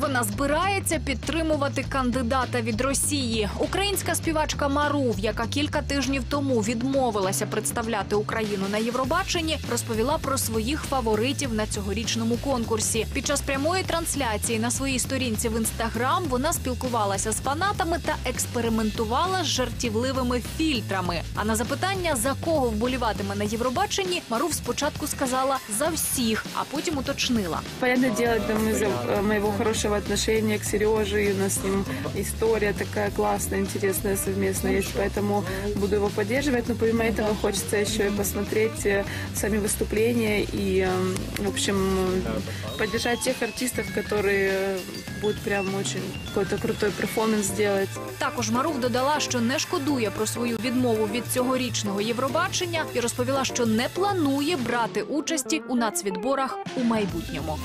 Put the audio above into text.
Вона збирається підтримувати кандидата від Росії. Українська співачка Марув, яка кілька тижнів тому відмовилася представляти Україну на Євробаченні, розповіла про своїх фаворитів на цьогорічному конкурсі. Під час прямої трансляції на своїй сторінці в інстаграм вона спілкувалася з фанатами та експериментувала з жартівливими фільтрами. А на запитання за кого вболіватиме на Євробаченні, Марув спочатку сказала за всіх, а потім уточнила. Понятное дело, это мы за э, моего хорошего отношения к Сереже, и у нас с ним история такая классная, интересная, совместная есть, поэтому буду его поддерживать, но помимо этого хочется еще и посмотреть э, сами выступления и, э, в общем, э, поддержать тех артистов, которые э, будут прям очень какой-то крутой перформанс делать. Також Марув додала, що не шкодує про свою відмову від цьогорічного Євробачення і розповіла, що не планує брати участі у нацвідборах у майбутньому.